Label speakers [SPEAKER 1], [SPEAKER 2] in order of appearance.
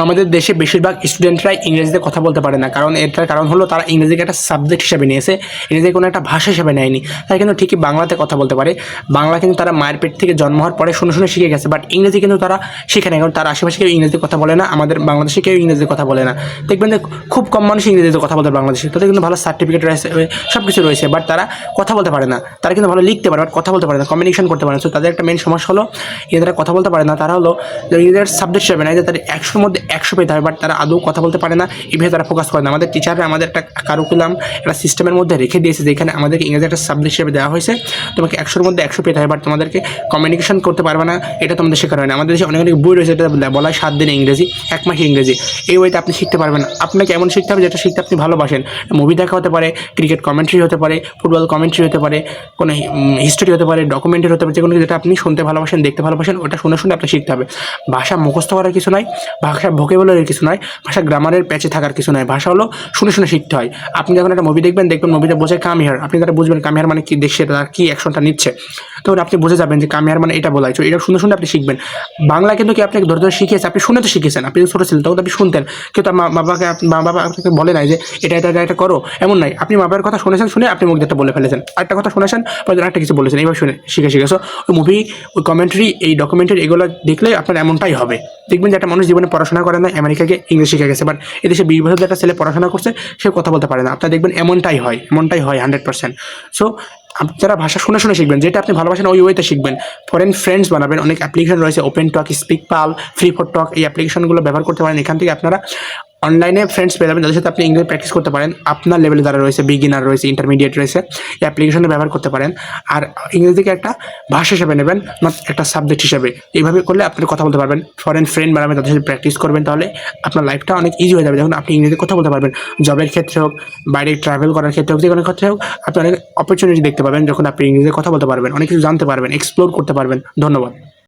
[SPEAKER 1] আমাদের দেশে বেশিরভাগ স্টুডেন্টরাই ইংরেজিতে কথা বলতে পারে না। কারণ এটার কারণ হলো তারা ইংরেজিকে একটা সাবজেক্ট হিসেবে নিয়েছে ইংরেজি কোনো একটা ভাষা হিসেবে নেয়নি। তারা কিন্তু ঠিকই বাংলাতে কথা বলতে পারে। বাংলা কিন্তু তারা মায়ের পেট থেকে জন্ম হওয়ার পরে শুনে শুনে শিখে গেছে বাট ইংরেজি কিন্তু তারা শিখে নেয়। কারণ তার আশেপাশে কেউ ইংরেজি কথা বলে না, আমাদের বাংলাদেশে কেউ ইংরেজি কথা বলে না। দেখবেন যে খুব কম মানুষ ইংরেজিতে কথা বলতে বাংলাদেশে। তাদের কিন্তু ভালো সার্টিফিকেট রয়েছে সব কিছু রয়েছে বাট তারা কথা বলতে পারে না। তারা কিন্তু ভালো লিখতে পারে বাট কথা বলতে পারে না কমিউনিকেশন করতে পারে না। সো তাদের একটা মেন সমস্যা হলো এরা কথা বলতে পারে না। তারা হলো ইংরেজির সাবজেক্ট হিসেবে নেয়, যে তাদের একশোর মধ্যে একশো পেতে হবে বাট তারা আদৌ কথা বলতে পারে না। এইভাবে তারা ফোকাস করে না। আমাদের টিচাররা আমাদের একটা কারুকুলাম একটা সিস্টেমের মধ্যে রেখে দিয়েছে, যেখানে আমাদেরকে ইংরেজি একটা সাবজেক্ট হিসেবে দেওয়া হয়েছে। তোমাকে একশোর মধ্যে একশো পেতে হবে বাট তোমাদেরকে কমিউনিকেশন করতে পারবে না। এটা তোমাদের শেখার হয় না। আমাদের দেশে অনেক অনেক বই রয়েছে এটা বলা হয় সাত দিনে ইংরেজি, এক মাসে ইংরেজি। এই বইতে আপনি শিখতে পারবেন আপনাকে এমন শিখতে হবে, যেটা শিখতে আপনি ভালোবাসেন। মুভি দেখা হতে পারে ক্রিকেট কমেন্ট্রি হতে পারে ফুটবল কমেন্ট্রি হতে পারে, কোনো হিস্টোরি হতে পারে ডকুমেন্টারি হতে পারে যে কোনো যেটা আপনি শুনতে ভালোবাসেন, দেখতে ভালোবাসেন, ওটা শুনে শুনে আপনি শিখতে হবে। ভাষা মুখস্থ করার কিছু নয় ভাষা ভোকেবুলারির কিছু নয় ভাষা গ্রামারের প্যাচে থাকার কিছু নয় ভাষা হলো শুনে শুনে শিখতে হয়। আপনি যখন একটা মুভি দেখবেন দেখবেন মুভিতে বোঝে কামিহার আপনি তারা বুঝবেন কামিহার মানে কি দেখছে তার কী অ্যাকশনটা নিচ্ছে। তখন আপনি বুঝে যাবেন যে কামিহার মানে এটা বলাই এটা শুনে শুনে আপনি শিখবেন। বাংলা কিন্তু কি আপনাকে ধরে ধরে শিখিয়েছে, আপনি শুনে তো শিখেছেন। আপনি ছোটো ছিলেন, তখন আপনি শুনতেন। কিন্তু মা, বাবাকে মা, বাবা আপনাকে বলে নাই যে, এটা এটা এটা করো। এমন নাই। আপনি মা বাবার কথা শুনেছেন, শুনে আপনি মুখ বলে ফেলেছেন। আরেকটা কথা শুনেছেন, পরে আরেকটা কিছু বলেছেন। এইভাবে শুনে, শিখে শিখে। সো ওই মুভি ওই কমেন্ট্রি এই ডকুমেন্টারি এগুলো দেখলে আপনার এমনটাই হবে। দেখবেন যে একটা মানুষ জীবনে পড়াশোনা করে না, আমেরিকাকে ইংলিশ শিখে গেছে বাট এদেশে বিশ বছর একটা ছেলে পড়াশোনা করছে, সে কথা বলতে পারে না। আপনার দেখবেন এমনটাই হয় এমনটাই হয় হান্ড্রেড পার্সেন্ট সো আপনারা ভাষা শুনে শুনে শিখবেন, যেটা আপনি ভালোবাসেন, ওই ওয়েতে শিখবেন। ফরেন ফ্রেন্ডস বানাবেন, অনেক অ্যাপ্লিকেশন রয়েছে open talk speak pal free for talk এই অ্যাপ্লিকেশনগুলো ব্যবহার করতে পারেন। এখান থেকে আপনারা অনলাইনে ফ্রেন্ডস পেয়ে যাবেন, যাদের সাথে আপনি ইংরেজি প্র্যাকটিস করতে পারেন, আপনার লেভেলে যারা রয়েছে বিগিনার রয়েছে ইন্টারমিডিয়েট রয়েছে, এই অ্যাপ্লিকেশনে ব্যবহার করতে পারেন। আর ইংরেজিকে একটা ভাষা হিসেবে নেবেন নট একটা সাবজেক্ট হিসেবে। এইভাবে করলে আপনি কথা বলতে পারবেন ফরেন ফ্রেন্ড বানাবেন তাদের সাথে প্র্যাকটিস করবেন, তাহলে আপনার লাইফটা অনেক ইজি হয়ে যাবে। যখন আপনি ইংরেজিতে কথা বলতে পারবেন জবের ক্ষেত্রে হোক, বাইরে ট্রাভেল করার ক্ষেত্রে হোক, যে কোনো ক্ষেত্রে হোক, আপনি অনেক অপরচুনিটি দেখতে পাবেন, যখন আপনি ইংরেজিতে কথা বলতে পারবেন, অনেক কিছু জানতে পারবেন এক্সপ্লোর করতে পারবেন। ধন্যবাদ।